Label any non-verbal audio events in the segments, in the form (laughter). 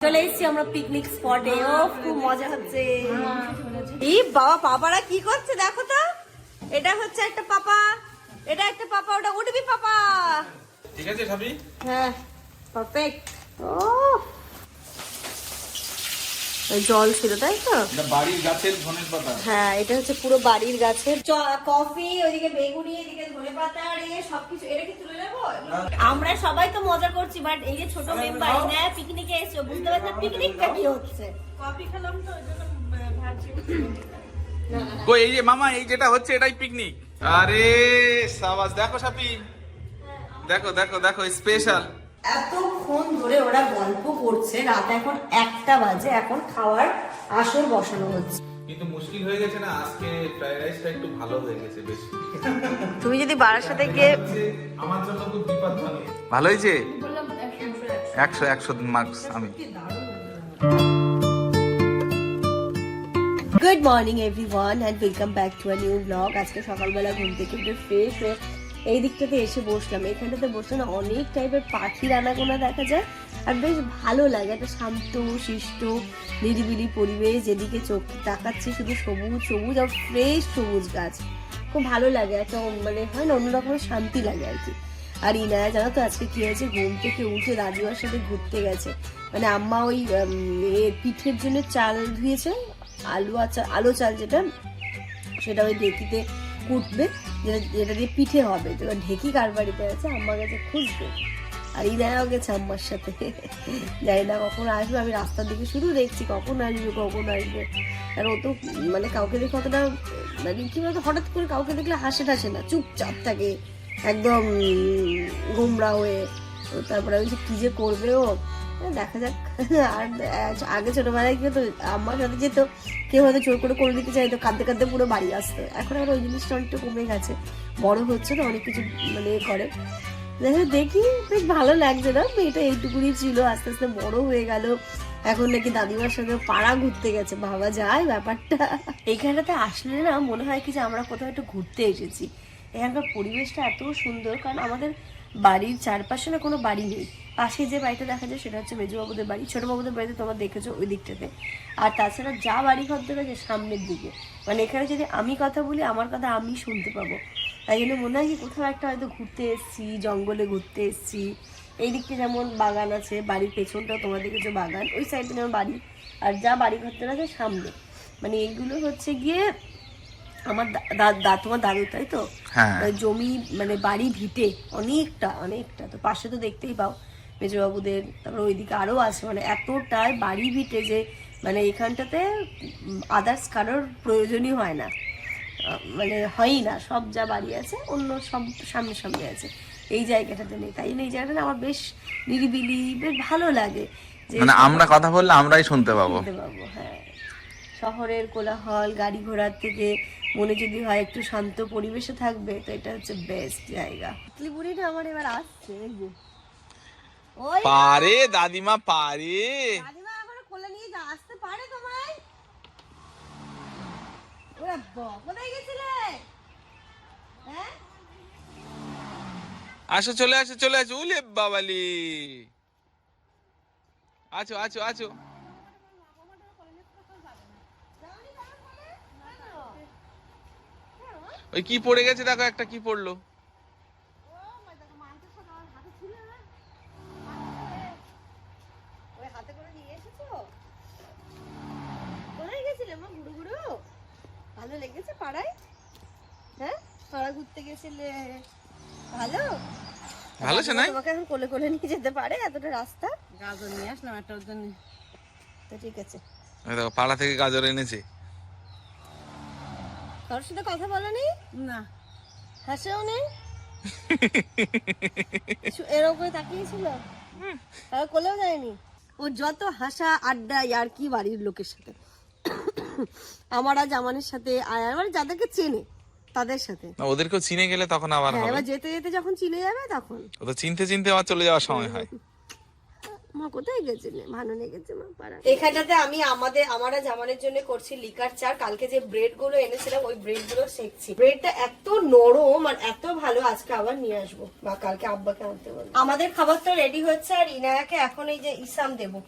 চলে এসেছি আমরা পিকনিক স্পটে ও খুব মজা হচ্ছে। এই বাবা পাপারা কি করছে দেখো তো। এটা হচ্ছে একটা পাপা। এটা একটা পাপা ওটা উঠবি পাপা। ঠিক আছে সাবি হ্যাঁ পারফেক্ট ও জল ছিল তাই তো? বাড়ির গাছের ধনের পাতা। হ্যাঁ এটা হচ্ছে পুরো বাড়ির গাছের চ- কফি ওইদিকে বেগুনি এদিকে ধনে পাতা আর ইয়ে সবকিছু এটা কি তুলে নেব? আমরা সবাই তো মজা করছি বাট এই যে ছোট মেম্বার না। পিকনিকে এসছো বুঝতে পারছ পিকনিকটা কি হচ্ছে। কফি খেলাম তো ওই জন্য ভাবছি কই এই যে মামা এই যেটা হচ্ছে এটাই পিকনিক আরে সাবাস দেখো সাপি দেখো দেখো দেখো স্পেশাল এতক্ষণ ধরে ওরা গল্প করছে রাত এখন একটা বাজে এখন খাওয়ার আসর বসানো হচ্ছে। কিন্তু মুশকিল হয়ে গেছে না আজকে ফ্রাইড রাইসটা একটু ভালো হয়ে গেছে বেশ। তুমি যদি বারাসাতে থেকে আমার জন্য খুব বিপজ্জনক। ভালো হয়েছে? একশো একশো মার্কস আমি। Good morning everyone and welcome back to a new blog আজকে সকালবেলা ঘুম থেকে উঠে ফ্রেশ হয়ে এই দিকটাতে এসে বসলাম। এখানটাতে বসলে না অনেক টাইপের পাখির আনাগোনা দেখা যায়। আর বেশ ভালো লাগে। একটা শান্ত, শিষ্ট, নিরিবিলি পরিবেশ যেদিকে চোখ তাকাচ্ছি, শুধু সবুজ সবুজ আর ফ্রেশ সবুজ গাছ। খুব ভালো লাগে। একটা মানে হয় না, অন্যরকম শান্তি লাগে আর কি। আর ইনায়া, জানো তো আজকে কী হয়েছে? ঘুম থেকে উঠে দাদিমার সাথে ঘুরতে গেছে। মানে আম্মা ওই পিঠের জন্য চাল ধুয়েছে, আলু আচার, আলো চাল যেটা, সেটা ওই ঢেকিতে কুটবে যেটা দিয়ে পিঠে হবে। যেটা ঢেকি কার বাড়িতে আছে আম্মা গেছে খুঁজবে। আর ইনায়াও গেছে আম্মার সাথে। জানি না কখন আসবে, আমি রাস্তার দিকে শুধু দেখছি, কখন আসবে কখন আসবে। আর ও তো মানে কাউকে দেখে অতটা মানে কি বলতো, হঠাৎ করে কাউকে দেখলে হাসে টাসে না, চুপচাপ থাকে, একদম গোমরা হয়ে। তারপরে যে কি যে করবে ও? দেখা যাক। আর আগে ছোটবেলায় কি হতো? আমার সাথে যেত, কেউ হয়তো জোর করে করে দিতে চাইতো, কাঁদতে কাঁদতে পুরো বাড়ি আসতো। এখন আর ওই জিনিসটা অনেকটা কমে গেছে। বড় হচ্ছে তো অনেক কিছু মানে করে। দেখো দেখি, বেশ ভালো লাগছে না? মেয়েটা এইটুকুনি ছিল, আস্তে আস্তে বড় হয়ে গেল। এখন নাকি দাদিমার সঙ্গে পাড়া ঘুরতে গেছে। ভাবা যায় ব্যাপারটা। এইখানটাতে আসলে না, মনে হয় কি যে আমরা কোথাও একটু ঘুরতে এসেছি। এখানকার পরিবেশটা এত সুন্দর, কারণ আমাদের বাড়ির চারপাশে না কোনো বাড়ি নেই। পাশে যে বাড়িটা দেখা যায় সেটা হচ্ছে মেজবাবুদের বাড়ি। ছোটবাবুদের বাড়িতে তোমরা দেখেছ ওই দিকটাতে। আর তাছাড়া যা বাড়ি ঘর দেখা যায় সামনের দিকে। মানে এখানে যদি আমি কথা বলি আমার কথা আমি শুনতে পাবো। তাই জন্য মনে হয় কি কোথাও একটা হয়তো ঘুরতে এসেছি জঙ্গলে ঘুরতে এসেছি। এই দিকটা যেমন বাগান আছে বাড়ির পেছনটাও তোমরা দেখেছ বাগান। ওই সাইডে যেমন বাড়ি। আর যা বাড়ি ঘরটা আছে সামনে। মানে এইগুলো হচ্ছে গিয়ে আমার দা- দা- দা- তোমার দাদু তাই তো? হ্যাঁ। মানে জমি মানে বাড়ি ভিটে অনেকটা অনেকটা। তো পাশে তো দেখতেই পাও। মেজবাবুদের তারপর ওইদিকে আরও আছে মানে এতটাই বাড়ি ভিটে যে মানে এখানটাতে আদার্স কারোর প্রয়োজনই হয় না। মানে হয়ই না সব যা বাড়ি আছে অন্য সব সামনে সামনে আছে। এই জায়গাটাতে নেই তাই জন্য এই জায়গাটা আমার বেশ নিরিবিলি বেশ ভালো লাগে। যে মানে আমরা কথা বললে আমরাই শুনতে পাবো। পাবো হ্যাঁ। শহরের কোলাহল গাড়ি ঘোড়ার থেকে মনে যদি হয় একটু শান্ত পরিবেশে থাকবে তো এটা হচ্ছে বেস্ট জায়গা। আমার এবার আসছে এই যে। ওই পারে দাদিমা পারে। দাদিমা এখন কোলে নিয়ে যা আসতে পারে তোমায়? ওরা বাবা, কোথায় গেছিলে? হ্যাঁ? আসো চলে আসো চলে আসো। উলে বাবালি। আছো আছো আছো। ওই কি পড়ে গেছে? দেখো একটা কি পড়ল ওই হাতে করে নিয়ে এসেছ কোথায় গেছিলে মা গুরু গুরু ভালো লেগেছে পাড়ায়? হ্যাঁ? পাড়া ঘুরতে গেছিলে ভালো? ভালো শোনাই তোমাকে এখন কোলে কোলে নিয়ে যেতে পারে এতটা রাস্তা? গাজর নিয়ে আসলাম একটা ওর জন্য। তো ঠিক আছে। দেখো পাড়া থেকে গাজর এনেছে। কারোর সাথে কথা বলেনি না? হাসেও নেই এরকম করে তাকিয়েছিল? আর কোলেও যায়নি? ও যত হাসা আড্ডা আর কি বাড়ির লোকের সাথে। আমার আর জামানের সাথে মানে যাদেরকে চেনে তাদের সাথে। ওদেরকেও চিনে গেলে তখন আবার হ্যাঁ হবে। এবার যেতে যেতে যখন চিনে যাবে তখন। ও তো চিনতে চিনতে আবার চলে যাওয়ার সময় হয়। মা কোথায় গেছিলে ভালো লেগেছে মা পাড়া। এখানটাতে আমি আমাদের আমরা জামানের জন্য করছি লিকার চা। কালকে যে ব্রেডগুলো এনেছিলাম ওই ব্রেডগুলো শেখছি। ব্রেডটা এত নরম আর এত ভালো আজকে আবার নিয়ে আসব। বা কালকে আব্বাকে আনতে বলব আমাদের খাবারটা রেডি হচ্ছে আর ইনায়াকে এখন এই যে ইসাম দেবো।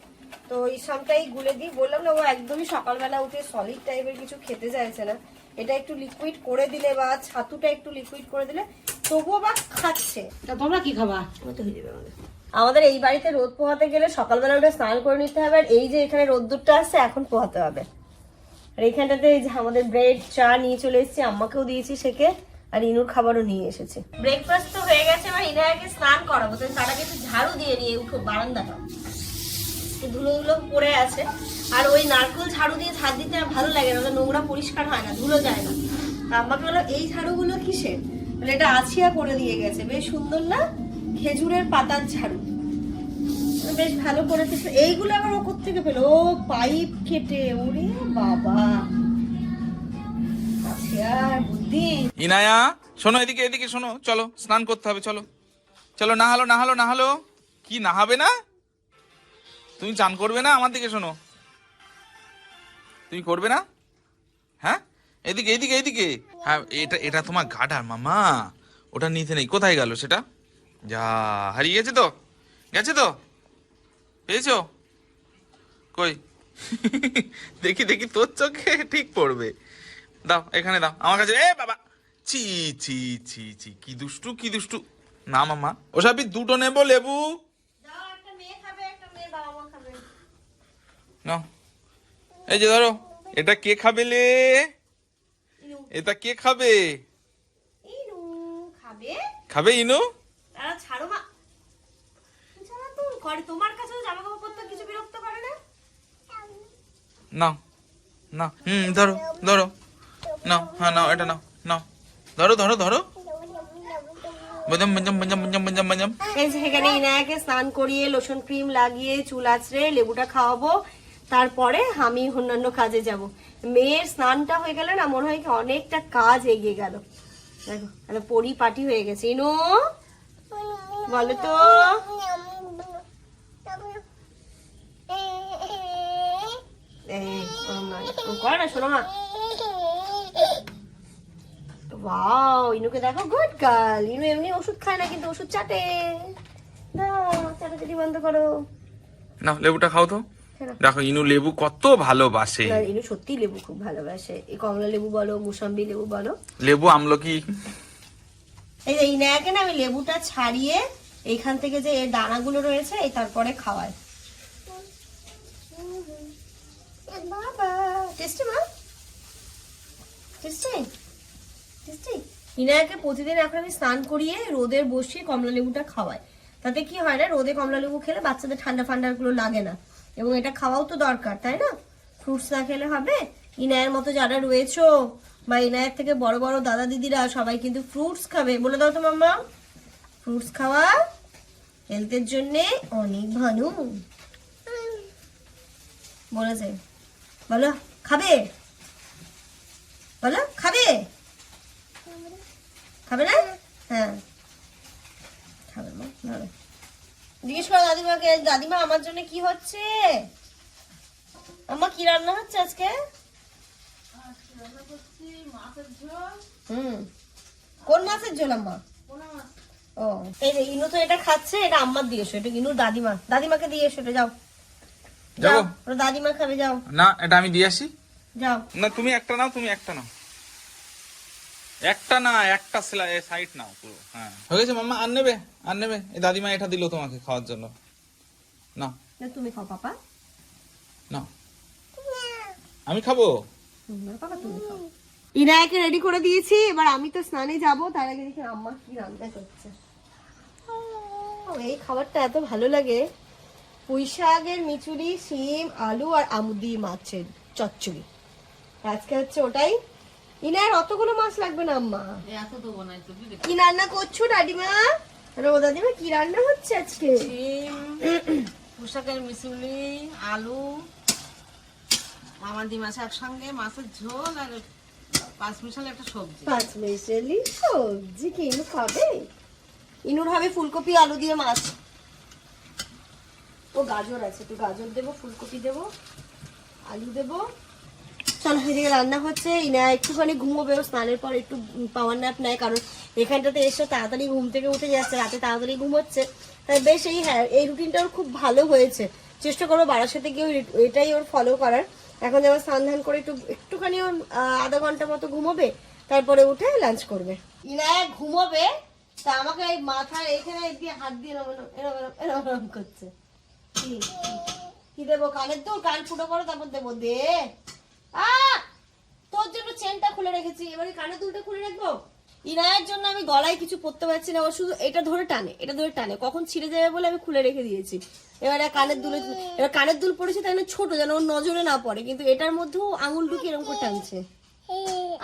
তো এই সবটাই গুলে দিই। বললাম না ও একদমই সকালবেলা উঠে সলিড টাইপের কিছু খেতে চাইছে না। এটা একটু লিকুইড করে দিলে বা ছাতুটা একটু লিকুইড করে দিলে তবুও বা খাচ্ছে। তা তোমরা কি খাবা? হয়ে যাবে আমাদের। আমাদের এই বাড়িতে রোদ পোহাতে গেলে সকালবেলা উঠে স্নান করে নিতে হবে আর এই যে এখানে রোদ্দুরটা আছে এখন পোহাতে হবে। আর এইখানটাতে এই যে আমাদের ব্রেড চা নিয়ে চলে এসেছি আম্মাকেও দিয়েছি সেকে আর ইনুর খাবারও নিয়ে এসেছি। ব্রেকফাস্ট তো হয়ে গেছে এবার ইনায়াকে স্নান করাবো। তো তার একটু ঝাড়ু দিয়ে নিয়ে উঠো বারান্দাটা। ধুলো ধুলো পড়ে আছে। আর ওই নারকেল ঝাড়ু দিয়ে ঝাড় দিতে আর ভালো লাগে না নোংরা পরিষ্কার হয় না, ধুলো যায় না। তা আম্মাকে বলল এই ঝাড়ুগুলো কিসের? বলে, এটা আছিয়া করে দিয়ে গেছে, বেশ সুন্দর না? খেজুরের পাতার ঝাড়ু। বেশ ভালো করে দিয়েছে। এইগুলো আবার ও থেকে পেল? ও পাইপ কেটে, ওরে বাবা! বুদ্ধি। ইনায়া, শোনো এদিকে এদিকে শোনো। চলো, স্নান করতে হবে, চলো। চলো না নাহালো নাহালো নাহালো। কি, নাহাবে না? তুমি চান করবে না আমার দিকে শোনো। তুমি করবে না? হ্যাঁ? এদিকে এদিকে এদিকে। হ্যাঁ এটা এটা তোমার গাডার মামা। ওটা নিতে নেই। কোথায় গেল সেটা? যা, হারিয়ে গেছে তো? গেছে তো? পেয়েছ? কই? (laughs) দেখি দেখি তোর চোখে ঠিক পড়বে। দাও, এখানে দাও। আমার কাছে এ, বাবা! চি চি চি চি কি দুষ্টু কি দুষ্টু। না, মামা। ওসবই দুটো নেব লেবু দাও একটা মেয়ে খাবে একটা মেয়ে বাবা মা খাবে নাও। এই যে ধরো এটা কে খাবে লে? এটা কে খাবে? ইনু খাবে। খাবে ইনু? ছাড়ো মা। তোমার কাছেও জামা কাপড় পরতে কিছু বিরক্ত করে না? নাও নাও। হুম ধরো ধরো। নাও হ্যাঁ নাও এটা নাও নাও। ধরো ধরো ধরো। এই যে এখানে ইনায়াকে স্নান করিয়ে লোশন ক্রিম লাগিয়ে চুল আছড়ে লেবুটা খাওয়াবো। তারপরে আমি অন্যান্য কাজে যাব। মেয়ের স্নানটা হয়ে গেলে না মনে হয় কি অনেকটা কাজ এগিয়ে গেল। দেখো পরিপাটি হয়ে গেছে। ইনু, বলো তো। করে না, শোনো মা ওয়াও, ইনুকে দেখো, গুড গার্ল। ইনু এমনি ওষুধ খায় না, কিন্তু ওষুধ চাটে। দাও, চাটাচাটি বন্ধ করো। নাও, লেবুটা খাও তো? দেখো ইনু লেবু কত ভালোবাসে। ইনু সত্যি লেবু খুব ভালোবাসে। এই কমলা লেবু বলো মুসাম্বি লেবু বলো। লেবু আমলকি এই যে ইনায়াকে না আমি লেবুটা ছাড়িয়ে এইখান থেকে যে এর দানাগুলো রয়েছে এই তারপরে খাওয়াই। বাবা টেস্টি মা? টেস্টি টেস্টি ইনায়াকে প্রতিদিন এখন আমি স্নান করিয়ে রোদে বসিয়ে কমলা লেবুটা খাওয়াই। তাতে কি হয় না রোদে কমলা লেবু খেলে বাচ্চাদের ঠান্ডা ফান্ডা গুলো লাগে না। এবং এটা খাওয়াও তো দরকার, তাই না? ফ্রুটস না খেলে হবে। ইনায়ের মতো যারা রয়েছো, বা ইনায়ের থেকে বড় বড় দাদা দিদিরা, সবাই কিন্তু ফ্রুটস খাবে। বলে দাও তো মাম্মা। ফ্রুটস খাওয়া হেলথের জন্য অনেক ভালো। বলেছে বলো, খাবে? বলো, খাবে? খাবে না? হ্যাঁ। খাবে মা জিজ্ঞেস করো দাদিমাকে দাদিমা আমার জন্য কি হচ্ছে? আম্মা কি রান্না হচ্ছে আজকে? হুম। কোন মাছের ঝোল আম্মা? ও এই যে ইনু তো এটা খাচ্ছে এটা আম্মার দিয়ে এসো এটা ইনুর দাদিমা। দাদিমাকে দিয়ে এসো এটা যাও। যাও? দাদিমা খাবে যাও। না এটা আমি দিয়ে আসি। যাও। না তুমি একটা নাও তুমি একটা নাও। একটা না একটা সাইড নাও পুরো হ্যাঁ। হয়ে গেছে মাম্মা আর নেবে আর নেবে। এই দাদিমা এটা দিল তোমাকে খাওয়ার জন্য। না। না, তুমি খাও পাপা। না। আমি খাব? পাপা তুমি খাও। ইনায়াকে রেডি করে দিয়েছি এবার আমি তো স্নানে যাব তার আগে দেখি আম্মা কি রান্না করছে। ও, এই খাবারটা এত ভালো লাগে। পুঁই শাকের মিচুরি শিম আলু আর আমুদি মাছের চচ্চড়ি। আজকে হচ্ছে ওটাই। ইনায়ের অতগুলো মাছ লাগবে না আম্মা? এত দেবো না কি রান্না করছ দাদিমা আরে ও দাদিমা কি রান্না হচ্ছে আজকে? পোশাকের মিশুলি আলু আমাদি মাছ একসঙ্গে মাছের ঝোল আর পাঁচ মিশাল একটা সবজি। পাঁচ মিশালি সবজি কি ইনু খাবে? ইনুর হবে ফুলকপি আলু দিয়ে মাছ। ও গাজর আছে একটু গাজর দেবো ফুলকপি দেবো আলু দেবো। চলো এদিকে রান্না হচ্ছে। ইনা একটুখানি ঘুমোবে স্নানের পর একটু পাওয়ার ন্যাপ নেয়, কারণ এখানটাতে এসে তাড়াতাড়ি ঘুম থেকে উঠে যাচ্ছে, রাতে তাড়াতাড়ি ঘুমোচ্ছে। তাই বেশ এই হ্যাঁ এই রুটিনটা ওর খুব ভালো হয়েছে। চেষ্টা করব সাথে গিয়ে এটাই ওর ফলো করার। এখন যেমন স্নান ধান করে একটু একটুখানি ওর আধা ঘণ্টা মতো ঘুমোবে, তারপরে উঠে লাঞ্চ করবে। ইনায় ঘুমোবে, তা আমাকে এই মাথার এখানে দিয়ে হাত দিয়ে এরম এরম এরম করছে। কি? দেবো? কানের দুল, কান ফুটো করো, তারপর দেবো দে। তোর জন্য চেনটা খুলে রেখেছি। এবারে কানের দুলটা খুলে রাখব? ইনায়ের জন্য আমি গলায় কিছু পরতে পারছি না। ও শুধু এটা ধরে টানে এটা ধরে টানে। কখন ছিঁড়ে যাবে বলে আমি খুলে রেখে দিয়েছি। এবারে কানের দুলে এবার কানের দুল পড়েছে তাই জন্য ছোট যেন ওর নজরে না পড়ে। কিন্তু এটার মধ্যেও আঙুল ঢুকিয়ে এরকম করে টানছে।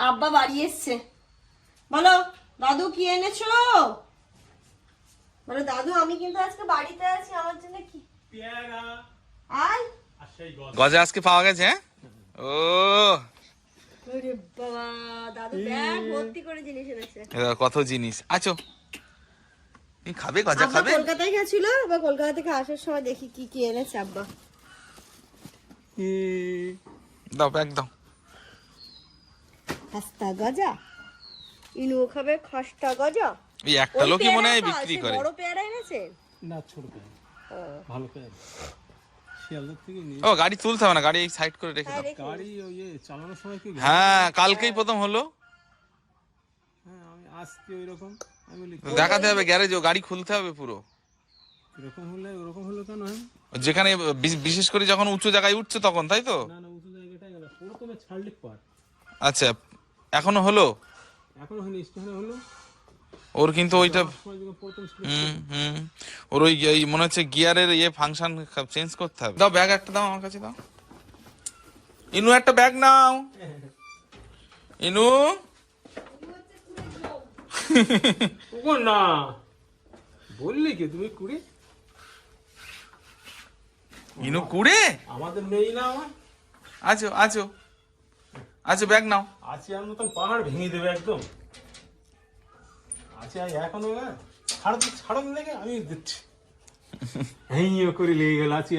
আব্বা বাড়ি এসছে। বলো দাদু কি এনেছো? বলো দাদু আমি কিন্তু আজকে বাড়িতে আছি। আমার জন্য কি? আয়। গজা আজকে পাওয়া গেছে হ্যাঁ? ও। ওরে বাবা দাদু ব্যাগ ভর্তি করে জিনিস এনেছে। এ দেখো কত জিনিস। আছো। খাবে গজা খাবে? কলকাতায় গেছিল? আবার কলকাতা থেকে আসার সময় দেখি কি কি এনেছে আব্বা। দাও ব্যাগ দাও। খাস্তা গজা ইনুও খাবে খাস্তা গজা। এই একটা লোকই মনে হয় বিক্রি করে। বড় পেয়ারা এনেছে? না ছোট পেয়ারা। ভালো পেয়ারা। ও গাড়ি তুলতে হবে না গাড়ি এই সাইড করে রেখে হ্যাঁ, দাও। গাড়ি ওই চালানোর সময় কি হ্যাঁ কালকেই প্রথম হলো। হ্যাঁ আমি আমি দেখাতে হবে গ্যারেজ ও গাড়ি খুলতে হবে পুরো। এরকম হলে ওরকম হলো কেন যেখানে বিশেষ করে যখন উঁচু জায়গায় উঠছে তখন তাই তো? না না উঁচু জায়গাটাই প্রথমে ছাড়লি পার। আচ্ছা এখনও হলো? এখনও স্টেশনে হলো। ওর কিন্তু ওইটা প্রথম ছিল হুম হুম। ওর ওই এই মনে হচ্ছে গিয়ারের ইয়ে ফাংশন চেঞ্জ করতে হবে। দাও ব্যাগ একটা দাও আমার কাছে দাও। ইনু একটা ব্যাগ নাও। ইনু। ও না। বললি কি তুমি কুড়ি? ইনু কুড়ে? আমাদের নেই না আমার। আছো আছো আছো ব্যাগ নাও। আছে আর মতন পাহাড় ভেঙে দেবে একদম। আছে এখনও না ছাড় তো ছাড়ন আমি দিচ্ছি। (laughs) হ্যাঁ করে লেগে গেল আছি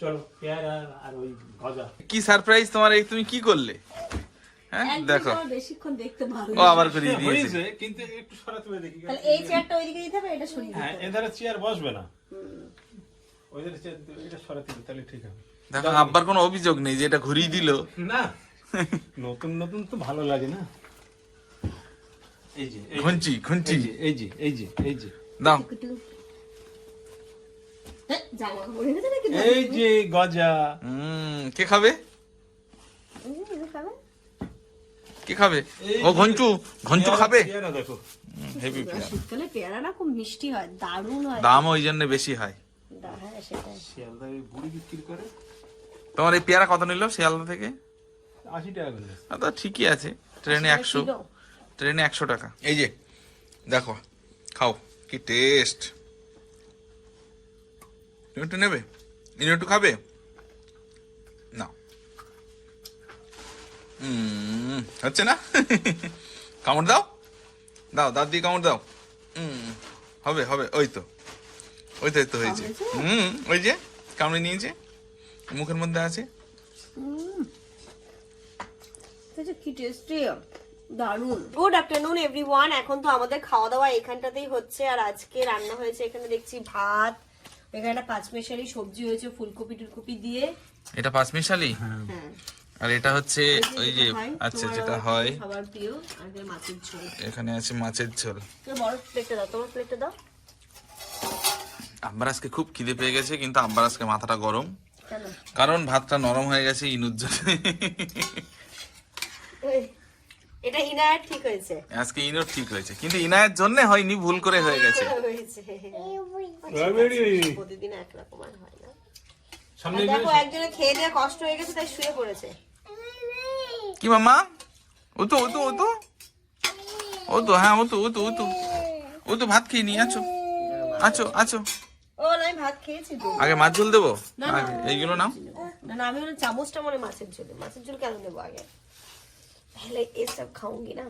চলো পেয়ারা আর ওই গজা। কি সারপ্রাইজ তোমার এই তুমি কি করলে? হ্যাঁ দেখো। বেশিক্ষণ দেখতে ভালো ও আবার করে দিয়েছে। কিন্তু একটু সরাতে হবে দেখি। তাহলে এই চেয়ারটা ওইদিকে দিতে হবে এটা সরিয়ে হ্যাঁ এধারে চেয়ার বসবে না। ওইধারে চেয়ার এটা সরাতে হবে তাহলে ঠিক হবে। দেখো আব্বার কোনো অভিযোগ নেই যে এটা ঘুরিয়ে দিল। না নতুন নতুন তো ভালো লাগে না। এই যে ঘুঞ্চি ঘুঞ্চি। এই যে এই যে এই যে দাও। এই যে গজা। হুম কে খাবে? এই খাবে? কে খাবে? ও ঘঞ্চু ঘঞ্চু খাবে? হেভি শীতকালে পেয়ারা। না খুব মিষ্টি হয় দারুণ হয়। দাম ওই জন্য বেশি হয়। হ্যাঁ শিয়ালদা বুড়ি বিক্রি করে। তোমার এই পেয়ারা কত নিল শিয়ালদা থেকে? আশি টাকা করে আ, তো ঠিকই আছে। ট্রেনে একশো ট্রেনে একশো টাকা। এই যে দেখো খাও কি টেস্ট তুমি একটু নেবে? ইনি একটু খাবে? না। হচ্ছে না? (laughs) কামড় দাও। দাও দাঁত দিয়ে কামড় দাও। হুম হবে হবে ওই তো। ওই তো এই তো হয়েছে? হুম ওই যে কামড়ে নিয়েছে। মুখের মধ্যে আছে। এটা কি টেস্টি দারুণ গুড আফটারনুন এভরিওয়ান এখন তো আমাদের খাওয়া দাওয়া এখানটাতেই হচ্ছে আর আজকে রান্না হয়েছে এখানে দেখছি ভাত এখানে একটা পাঁচমেশালি সবজি হয়েছে ফুলকপি টুলকপি দিয়ে। এটা পাঁচমিশালি? হ্যাঁ। আর এটা হচ্ছে ওই যে আচ্ছা যেটা হয়। সবার প্রিয় আর মাছের ঝোল। এখানে আছে মাছের ঝোল। বড় প্লেটটা দাও তোমার প্লেটটা দাও। আব্বার আজকে খুব খিদে পেয়ে গেছে কিন্তু আব্বার আজকে মাথাটা গরম। কারণ ভাতটা নরম হয়ে গেছে ইনুর জন্য। এটা ইনায়ার ঠিক হয়েছে। আজকে ইনুর ঠিক হয়েছে। কিন্তু ইনায়ের জন্য হয়নি ভুল করে হয়ে গেছে। প্রতিদিন একরকম আর হয় না। সামনে দেখো একজনে খেয়ে দিয়ে কষ্ট হয়ে গেছে তাই শুয়ে পড়েছে। কি মামা? ও তো ও তো ও তো ও তো হ্যাঁ ও তো ও তো ও তো ও তো ভাত খেয়ে নি আছো। আছো আছো। ও না ভাত খেয়েছি তো। আগে মাছ ঝোল দেবো? এইগুলো নাও। না না আমি বলে চামচটা মনে মাছের ঝোল। মাছের ঝোল কেন দেবো আগে? তাহলে এসব খাউঙ্গি না।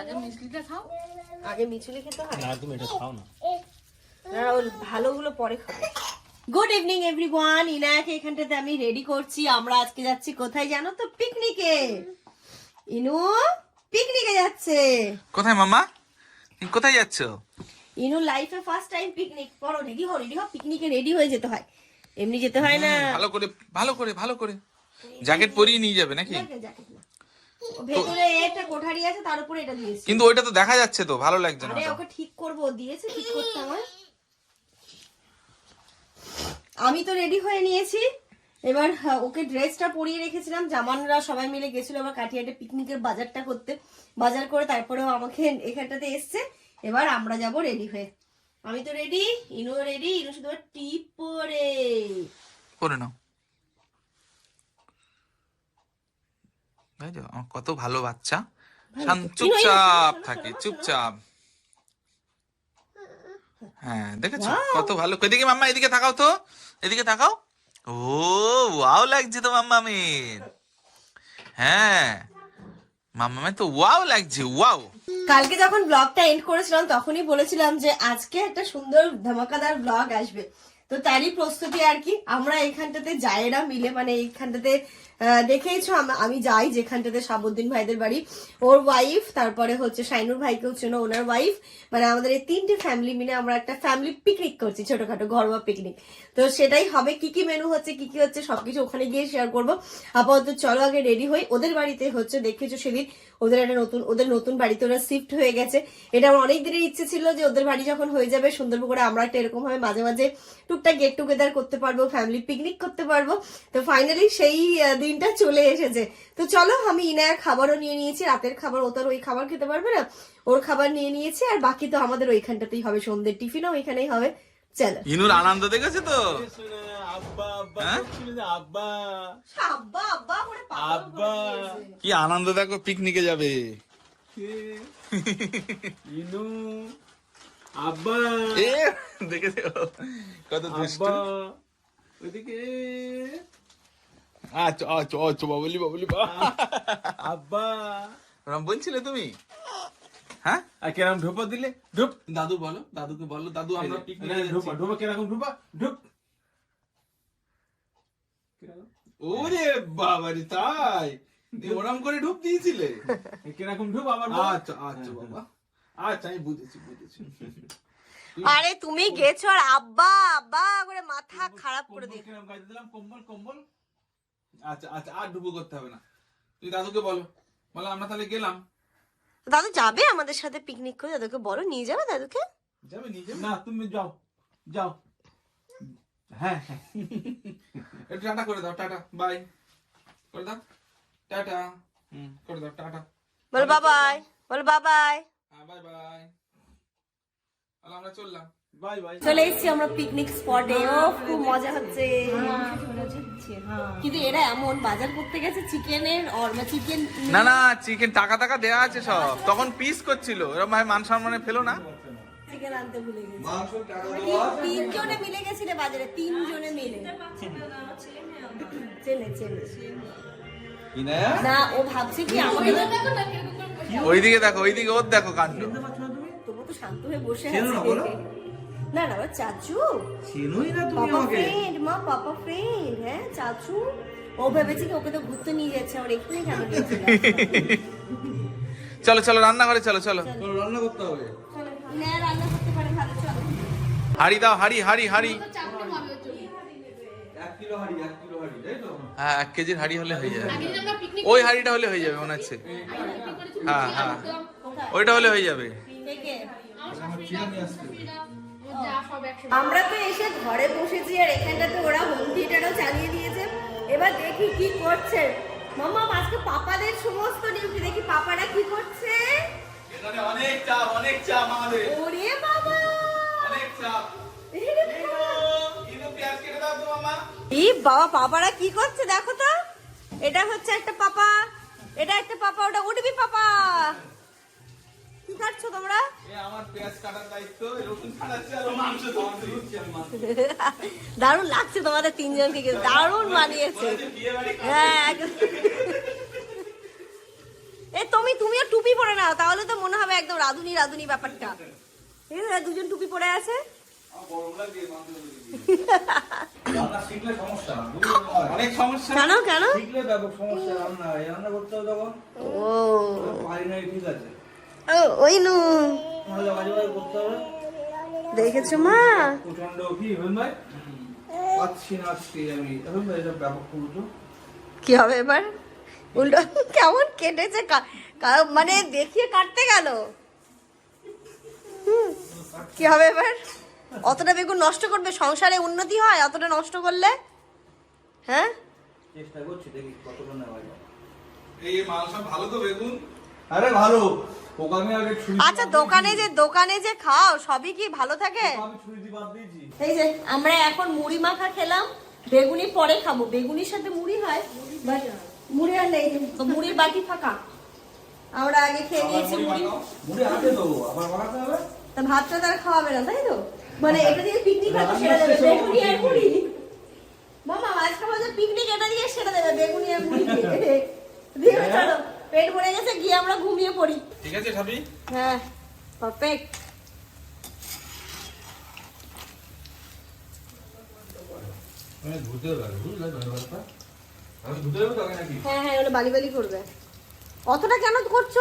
আগে মিষ্টিটা খাও। আগে মিচুলি খেতে হয়? না তুমি এটা খাও না। ভালোগুলো পরে খাব। গুড ইভিনিং এভরিওয়ান ইনায়াকে এখানটাতে আমি রেডি করছি। আমরা আজকে যাচ্ছি কোথায় জানো তো? পিকনিকে ইনু পিকনিকে যাচ্ছে। কোথায় মামা? কোথায় যাচ্ছ? ইনু লাইফে ফার্স্ট টাইম পিকনিক পড়ো রেডি হো রেডি হো পিকনিকে রেডি হয়ে যেতে হয়। এমনি যেতে হয় না। ভালো করে ভালো করে ভালো করে। জ্যাকেট পরিয়ে নিয়ে যাবে নাকি? না। ও ভেতরে একটা কোঠারি আছে তার উপরে এটা দিয়েছে। কিন্তু ওইটা তো দেখা যাচ্ছে তো ভালো লাগছে না আরে ওকে ঠিক করব দিয়েছে ঠিক করতে আমার। আমি তো রেডি হয়ে নিয়েছি। এবার হ্যাঁ, ওকে ড্রেসটা পরিয়ে রেখেছিলাম। জামানরা সবাই মিলে গেছিল আবার কাঠিয়াটে পিকনিকের বাজারটা করতে। বাজার করে তারপরেও আমাকে এখানটাতে এসছে। এবার আমরা যাব রেডি হয়ে। আমি তো রেডি ইনু রেডি ইনু শুধু টিপ পরে করে নাও। আমার কত ভালো বাচ্চা। চুপচাপ থাকে চুপচাপ। হ্যাঁ দেখেছ? কত ভালো। এদিকে মাম্মা এদিকে তাকাও তো। এদিকে তাকাও। ও ওয়াও লাগছে তো মাম্মা মাম্মামের হ্যাঁ। মাম্মামের তো ওয়াও লাগছে ওয়াও। কালকে যখন ব্লগটা এন্ড করেছিলাম তখনই বলেছিলাম যে আজকে একটা সুন্দর ধামাকাদার ব্লগ আসবে। তো তারই প্রস্তুতি আর কি আমরা এইখানটাতে যায়েরা মিলে মানে এইখানটাতে দেখেইছো আম- যাই যেখানটাতে সাবুদ্দিন ভাইদের বাড়ি। ওর ওয়াইফ তারপরে হচ্ছে শাইনুর ভাইকেও চেনো ওনার ওয়াইফ মানে আমাদের এই তিনটে ফ্যামিলি মিলে আমরা একটা ফ্যামিলি পিকনিক করছি ছোটখাটো ঘরোয়া পিকনিক তো সেটাই হবে কি কি মেনু হচ্ছে কি কি হচ্ছে সবকিছু ওখানে গিয়ে শেয়ার করব। আপাতত চলো আগে রেডি হই। ওদের বাড়িতে হচ্ছে দেখেছ সেদিন ওদের একটা নতুন ওদের নতুন বাড়িতে ওরা শিফট হয়ে গেছে। এটা আমার অনেক দিনের ইচ্ছে ছিল যে ওদের বাড়ি যখন হয়ে যাবে সুন্দরপুকুরে আমরা একটা এরকম ভাবে মাঝে মাঝে টুকটাক গেট টুগেদার করতে পারব ফ্যামিলি পিকনিক করতে পারব। তো ফাইনালি সেই আহ, দিনটা চলে এসেছে। তো চলো আমি ইনায়ার খাবারও নিয়ে নিয়েছি রাতের খাবার ও তো আর ওই খাবার খেতে পারবে না। ওর খাবার নিয়ে নিয়েছি আর বাকি তো আমাদের ওইখানটাতেই হবে সন্ধ্যের টিফিনও ওইখানেই হবে। চলো। ইনুর আনন্দ দেখেছ তো? শোনা, আব্বা আব্বা হ্যাঁ? কি আনন্দ দেখো পিকনিকে যাবে। ইনু আব্বা। এ দেখেছ? কত দুষ্ট। ওইদিকে আচ্ছা আচ্ছা আচ্ছা বাবলি বাবলি আব্বা। ওরম বলছিলে তুমি? হ্যাঁ? আর কেরম ঢোপা দিলে? ঢুপ। দাদু বলো দাদুকে বলো দাদু আমরা পিকনিকে ঢোপা ঢোপা কীরকম ঢোপা? ঢুপ। ওরে বাবারে তাই? ওরম করে ঢুক দিয়েছিলে? কীরকম ঢুপ আবার আচ্ছা আচ্ছা বাবা। আচ্ছা আমি বুঝেছি বুঝেছি। আরে তুমি গেছো আর আব্বা আব্বা করে মাথা খারাপ করে দিলাম? কম্বল কম্বল। আচ্ছা আচ্ছা আর ডুবো করতে হবে না। তুই দাদুকে বলো। বলো আমরা তাহলে গেলাম। দাদু যাবে আমাদের সাথে পিকনিক করে? দাদুকে বলো নিয়ে যাবে দাদুকে? যাবে নিজে না তুমি যাও যাও। হ্যাঁ হ্যাঁ। একটু টাটা করে দাও টাটা বাই। করে দাও টাটা। হুম। করে দাও টাটা। বল বাবাই বল বাবাই হ্যাঁ বাই বাই তাহলে আমরা চললাম। চলে এসেছি আমরা পিকনিক স্পটে ও খুব মজা হচ্ছে। কিন্তু এরা এমন বাজার করতে গেছে চিকেনের অর চিকেন না না চিকেন টাকা টাকা দেয়া আছে সব। তখন পিস করছিল। এরকম ভাই মান সম্মানে ফেলো না। চিকেন আনতে ভুলে গেছি। তিন- তিনজনে মিলে গেছিলে বাজারে তিনজনে মিলে। চেনে চেনে। না ও ভাবছে কি আমাকে ওইদিকে দেখো ওইদিকে ওর দেখো কাণ্ড। তবু তো শান্ত হয়ে বসে আছে না না ও চাচু। পাপা ফ্রেন্ড মা পাপা ফ্রেন্ড হ্যাঁ চাচু। ও ভেবেছে কি ওকে তো ঘুরতে নিয়ে যাচ্ছে আমার এখানে কেন নিয়েছিল চলো চলো রান্না করে চলো চলো। রান্না করতে হবে। না রান্না করতে পারে ভালো চলো। হাড়ি দাও হাড়ি হাড়ি হাড়ি। হ্যাঁ এক কেজির হাড়ি হলে হয়ে যাবে। ওই হাড়িটা হলে হয়ে যাবে মনে হচ্ছে। হ্যাঁ হ্যাঁ। ওইটা হলে হয়ে যাবে? আমরা তো এসে ঘরে বসেছি আর এখানটাতে ওরা হোম থিয়েটারও চালিয়ে দিয়েছে। এবার দেখি কি করছে। মামা আজকে পাপাদের সমস্ত ডিউটি দেখি পাপারা কি করছে? অনেক চাপ অনেক চাপ আমাদের। ওরে অনেক চাপ। বাবা পাপারা কি করছে দেখো তো। এটা হচ্ছে একটা পাপা। এটা একটা পাপা ওটা উঠবি পাপা। কি কাটছো তোমরা? দারুণ লাগছে তোমাদের তিনজনকে কিন্তু দারুণ মানিয়েছে হ্যাঁ এ তুমি তুমিও টুপি পরে নাও তাহলে তো মনে হবে একদম রাধুনি রাধুনি ব্যাপারটা। এই যে দুজন টুপি পরে আছে। রান্না শিখলে সমস্যা অনেক সমস্যা। কেন কেন? ও। ঠিক আছে। ও, দেখেছ মা? কি হবে এবার? উল্টো, কেমন কেটেছে মানে দেখিয়ে কাটতে গেল। কি হবে এবার? অতটা বেগুন নষ্ট করবে, সংসারে উন্নতি হয়, অতটা নষ্ট করলে? হ্যাঁ? চেষ্টা করছি, দেখি এই মাল সব ভালো তো বেগুন? আরে ভালো ওখানে আগে ছুরি আচ্ছা দোকানে যে দোকানে যে খাও সবই কি ভালো থাকে? আমি ছুরি দিয়ে বাদ দিয়েছি। এই যে আমরা এখন মুড়ি মাখা খেলাম বেগুনি পরে খাব। বেগুনির সাথে মুড়ি হয় মুড়ি আর নেই। তো মুড়ির বাটি ফাঁকা। আমরা আগে খেয়ে নিয়েছি মুড়ি মুড়ি। আছে তো আবার বানাতে হবে? তা ভাতটা তারা খাওয়াবে না তাই তো? মানে এটা দিয়ে পিকনিক হয়তো সেরে দেবে বেগুনি আর মুড়ি। মামা আজকে আমাদের পিকনিক এটা দিয়ে সেরে দেবে বেগুনি আর মুড়ি দিয়ে। দিয়ে চলো। পেট ভরে গেছে গিয়ে আমরা ঘুমিয়ে পড়ি। ঠিক আছে খাবি হ্যাঁ পারফেক্ট মানে আগে নাকি? হ্যাঁ হ্যাঁ ওটা বালি বালি করবে। অতটা কেন করছ?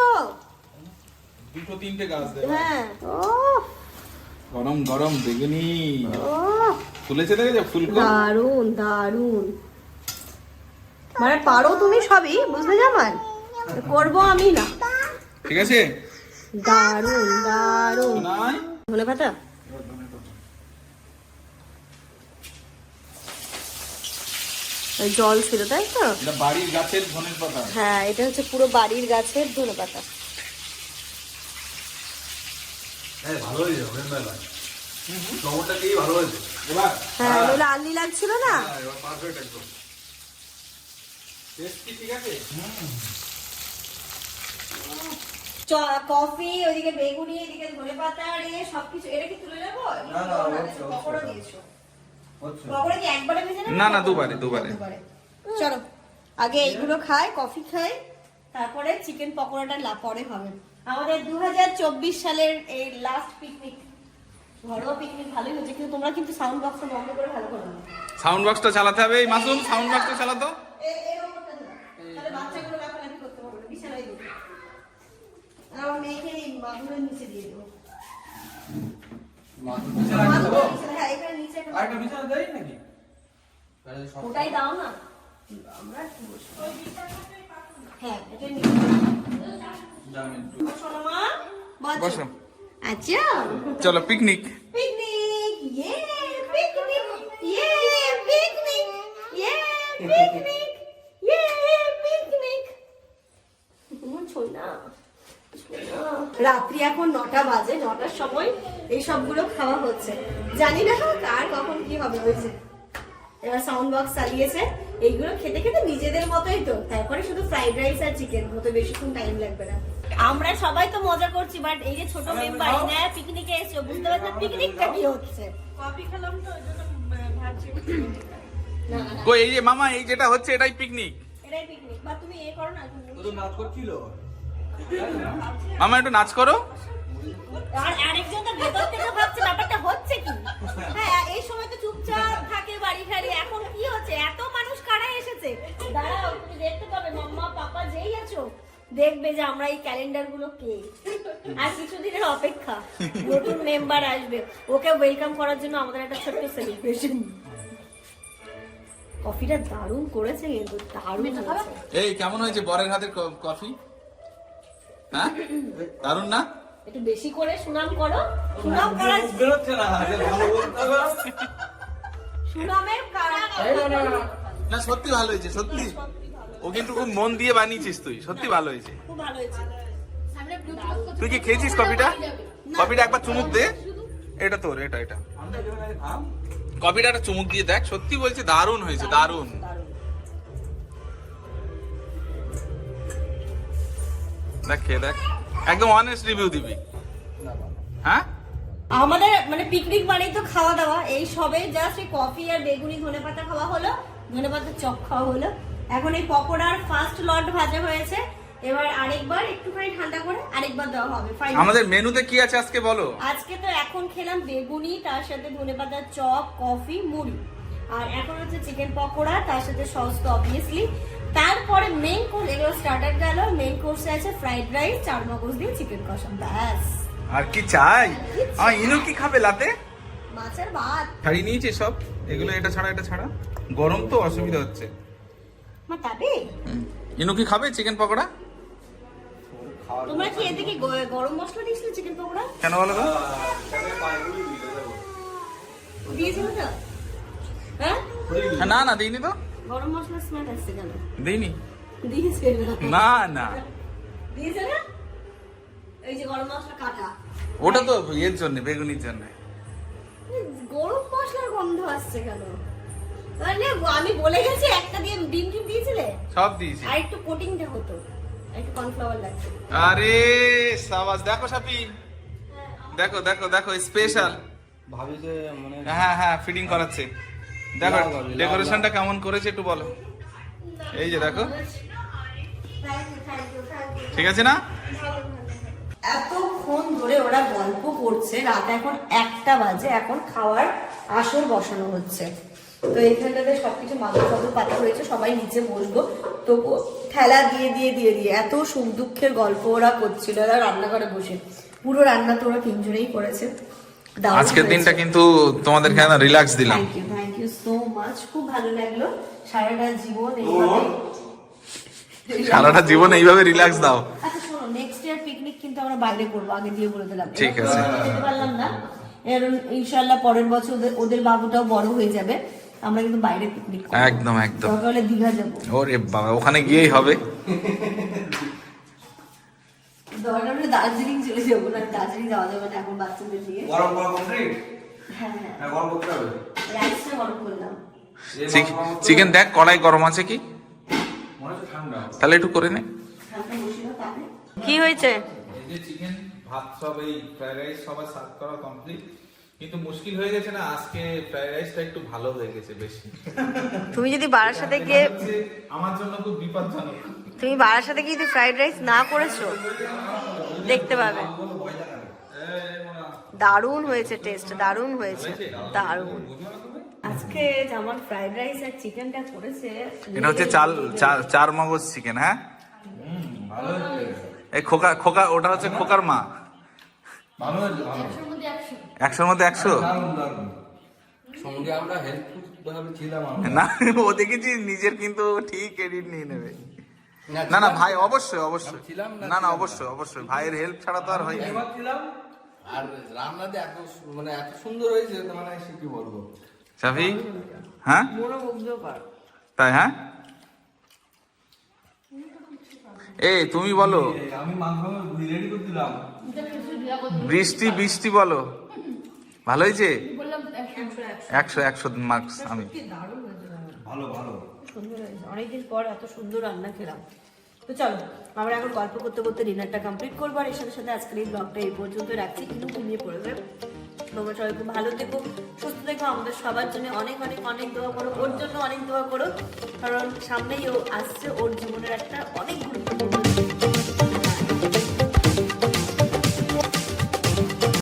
দুটো তিনটে গাছ দে হ্যাঁ। ও গরম গরম বেগুনি। ও ফুলেছে দেখেছ? ফুলকো দারুণ দারুণ মানে পারো তুমি সবই বুঝলে জামাই? করব আমি না। ঠিক আছে? দারুণ দারুণ নাই? ধনে পাতা? জল ছিল তাই তো? বাড়ির গাছের ধনের পাতা। হ্যাঁ এটা হচ্ছে পুরো বাড়ির গাছের ধনে পাতা। হ্যাঁ ভালো হয়ে যাবে ভালো হয়েছে? এবার হ্যাঁ আন্নি লাগছিল না? হ্যাঁ, পারফেক্ট একদম। টেস্ট কি ঠিক আছে? কফি ওইদিকে বেগুনি এদিকে ধনে পাতা আর এ সবকিছু এটা কি তুলে নেব? না, না, পকোড়া দিয়েছ। পকোড়া কি একবারে ভেজে নেবে? না, না, দুবারে, দুবারে। চলো আগে এইগুলো খাই কফি খাই তারপরে চিকেন পকোড়াটা লা- পরে হবে। আমাদের দু হাজার চব্বিশ সালের এই লাস্ট পিকনিক ঘরোয়া পিকনিক ভালোই হচ্ছে কিন্তু তোমরা কিন্তু সাউন্ড বক্সটা বন্ধ করে ভালো করো সাউন্ড বক্সটা চালাতে হবে এই মাসুম সাউন্ড বক্সটা চালাতো এ- এরকম করতে হবে। তাহলে বাচ্চাগুলো লাফালাফি করতে পারবে না, বিছানায় দিবে। আর আমার মেয়েকে এই মাদুরের নিচে দিয়ে দেবো। মাদুরের নিচে, হ্যাঁ, এখানে নিচে একটা- আরেকটা বিছানা দেয় নাকি তাহলে সব ওটাই দাও না আমরা কি বসবো? হ্যাঁ, এটা নিচে। জানি একটু শোনো মা, বসো। বসো। আচ্ছা চলো পিকনিক পিকনিক ইয়ে পিকনিক ইয়ে পিকনিক ইয়ে পিকনিক ইয়ে পিকনিক আমার ছোনা ছোনা। রাত্রি এখন নটা বাজে নটার সময় এই সবগুলো খাওয়া হচ্ছে। জানি না কার কখন কি হবে হয়েছে এবার সাউন্ড বক্স চালিয়েছে এইগুলো খেতে খেতে নিজেদের মতোই তো। তারপরে শুধু ফ্রাইড রাইস আর চিকেন হতে বেশিক্ষণ টাইম লাগবে না। আমরা সবাই তো মজা করছি বাট এই যে ছোট মেম্বার না পিকনিকে এসেছ বুঝতে পারছ পিকনিকটা কি হচ্ছে? কফি খেলাম তো ওই জন্য ভাবছি না না না। কই এই যে মামা এই যেটা হচ্ছে এটাই পিকনিক এটাই পিকনিক বা তুমি এ করো না তুমি তো নাচ করছিল। মামা একটু নাচ করো। আর আরেকজন তো ভেতর থেকে ভাবছে ব্যাপারটা হচ্ছে কি? হ্যাঁ এই সময় তো চুপচাপ থাকে বাড়ি এখন কি হচ্ছে? এত মানুষ কারা এসেছে? দাঁড়াও তুমি দেখতে পাবে মাম্মা পাপা যেই আছো দেখবে যে আমরা এই ক্যালেন্ডারগুলো কে। আর কিছুদিনের অপেক্ষা নতুন মেম্বার আসবে। ওকে ওয়েলকাম করার জন্য আমাদের একটা ছোট্ট সেলিব্রেশন কফিটা দারুণ করেছে কিন্তু দারুণ এই কেমন হয়েছে? বরের হাতের কফি? হ্যাঁ? দারুণ না? একটু বেশি করে সুনাম করো। সুনাম করার বেরোচ্ছে না ভালো বলতে হবে সুনামের কারণ না সত্যি ভালো হয়েছে সত্যি। ও কিন্তু খুব মন দিয়ে বানিয়েছিস তুই সত্যি ভালো হয়েছে। খুব ভালো হয়েছে। তুই কি খেয়েছিস কপিটা কপিটা একবার চুমুক দে। এটা তোর এটা এটা। কপিটা একটা চুমুক দিয়ে দেখ সত্যি বলছি দারুণ হয়েছে দারুণ। দেখ খেয়ে দেখ। একদম অনেস্ট রিভিউ দিবি। হ্যাঁ? আমাদের মানে পিকনিক মানেই তো খাওয়া দাওয়া। এই সবে জাস্ট এই কফি আর বেগুনি ধনে পাতা খাওয়া হলো ধনে পাতার চপ খাওয়া হলো। এখন এই পকোড়ার ফার্স্ট লট ভাজা হয়েছে। এবার আরেকবার একটুখানি ঠান্ডা করে আরেকবার দেওয়া হবে আমাদের মেনুতে কি আছে আজকে বলো? আজকে তো এখন খেলাম বেগুনি তার সাথে ধনে পাতার চপ কফি মুড়ি। আর এখন হচ্ছে চিকেন পকোড়া তার সাথে সস তো অবভিয়াসলি তারপরে মেন কোর্স এগুলো স্টার্টার গেল মেন কোর্সে আছে ফ্রাইড রাইস চার মগজ দিয়ে চিকেন কষা ব্যাস। আর কি চাই? আমার ইনু কি খাবে লাতে? মাছের ভাত। ছাড়িয়ে নিয়েছি সব? এগুলো এটা ছাড়া এটা ছাড়া? গরম তো অসুবিধা হচ্ছে। মা তাবে? ইনু কি খাবে চিকেন পকোড়া? তোমরা কি গরম মশলা দিয়েছিলে চিকেন পকোড়া? কেন বলো তো? দিয়েছিল তো? হ্যাঁ? হ্যাঁ, না না দিইনি তো। গরম মশলা স্মেল আসছে কেন? দিইনি। দিয়েছে না। না দিয়েছে না? এই যে গরম মশলা কাটা। ওটা তো এর জন্য বেগুনির জন্য। গরম মশলার গন্ধ আসছে কেন? মানে আমি বলে গেছি একটা দিয়ে ডিম টিম দিয়েছিলে? সব দিয়েছি। আর একটু কোটিংটা হতো। একটু কর্নফ্লাওয়ার লাগছে। আরে সাবাস দেখো সাপি। দেখো দেখো দেখো স্পেশাল ভাবি যে মানে হ্যাঁ হ্যাঁ ফিটিং করাচ্ছে। দেখো ডেকোরেশনটা কেমন করেছে একটু বলো। এই যে দেখো। ঠিক আছে না? এতক্ষণ ধরে ওরা গল্প করছে রাত এখন একটা বাজে এখন খাওয়ার আসর বসানো হচ্ছে। তো এইখানটাতে সবকিছু মাদুর ফাদুর পাতা হয়েছে সবাই নিচে বসবো তো ঠেলা দিয়ে দিয়ে দিয়ে দিয়ে এত সুখ দুঃখের গল্প ওরা করছিল ওরা রান্নাঘরে বসে। পুরো রান্না তো ওরা তিনজনেই করেছে। আজকের দিনটা কিন্তু তোমাদেরকে রিল্যাক্স দিলাম। সো মাচ খুব ভালো লাগল। সারাটা জীবন এইভাবে সারাটা জীবন এইভাবে রিল্যাক্স দাও। আচ্ছা শোনো নেক্সট ইয়ার পিকনিক কিন্তু আমরা বাইরে করব আগে দিয়ে বলে দিলাম। ঠিক আছে। পারলাম না। এর ইনশাল্লাহ পরের বছর ওদের ওদের বাবুটাও বড় হয়ে যাবে। আমরা কিন্তু বাইরে পিকনিক করব। একদম একদম। দরকার হলে দীঘা যাব। ওরে বাবা ওখানে গিয়েই হবে। দরকার হলে দার্জিলিং চলে যাব না দার্জিলিং যাওয়া যাবে না এখন বাচ্চাদের নিয়ে। গরম কমপ্লিট হ্যাঁ। হ্যাঁ গরম করতে হবে। রাইসটা গরম করলাম চিকেন দেখ কড়াই গরম আছে কি? মনে হচ্ছে ঠান্ডা। তাহলে একটু করে নে। কি হয়েছে? চিকেন ভাত সব এই ফ্রাইড রাইস সবার সার্ভ করা কমপ্লিট কিন্তু মুশকিল হয়ে গেছে না আজকে ফ্রাইড রাইসটা একটু ভালো হয়ে গেছে বেশি। তুমি যদি বারাসাতে গিয়ে আমার জন্য খুব তুমি বারাসাতে গিয়ে যদি ফ্রাইড রাইস না করেছ দেখতে পাবে। দারুণ হয়েছে টেস্ট দারুণ হয়েছে দারুণ। আজকে যেমন ফ্রাইড রাইস আর চিকেনটা করেছে এটা হচ্ছে চাল চার- চার মগজ চিকেন হ্যাঁ? এই খোকা খোকা ওটা হচ্ছে খোকার মা। একশোর মধ্যে একশো? সঙ্গে আমরা হেল্পফুল ছিলাম না ও দেখেছি নিজের কিন্তু ঠিক এডিট নিয়ে নেবে। না না ভাই অবশ্যই অবশ্যই। না, না অবশ্যই অবশ্যই। ভাইয়ের হেল্প ছাড়া তো আর হয় না আর রান্নাতে এত মানে এত সুন্দর হয়েছে মানে সে কি বলব? হ্যাঁ? তাই হ্যাঁ? এই তুমি বলো। বৃষ্টি বৃষ্টি বলো। ভালো হয়েছে? একশো একশো মার্কস আমি। ভালো ভালো। অনেকদিন পর এত সুন্দর রান্না খেলাম। তো চলো, আমরা এখন গল্প করতে করতে ডিনারটা কমপ্লিট করব, আর এর সাথে সাথে আজকের এই ব্লগটা এই পর্যন্ত রাখছি কিন্তু ঘুমিয়ে পড়বে তোমরা সবাই খুব ভালো থেকো, সুস্থ থেকো, আমাদের সবার জন্য অনেক অনেক অনেক দোয়া করো, ওর জন্য অনেক দোয়া করো, কারণ সামনেই ও আসছে, ওর জীবনের একটা অনেক গুরুত্বপূর্ণ।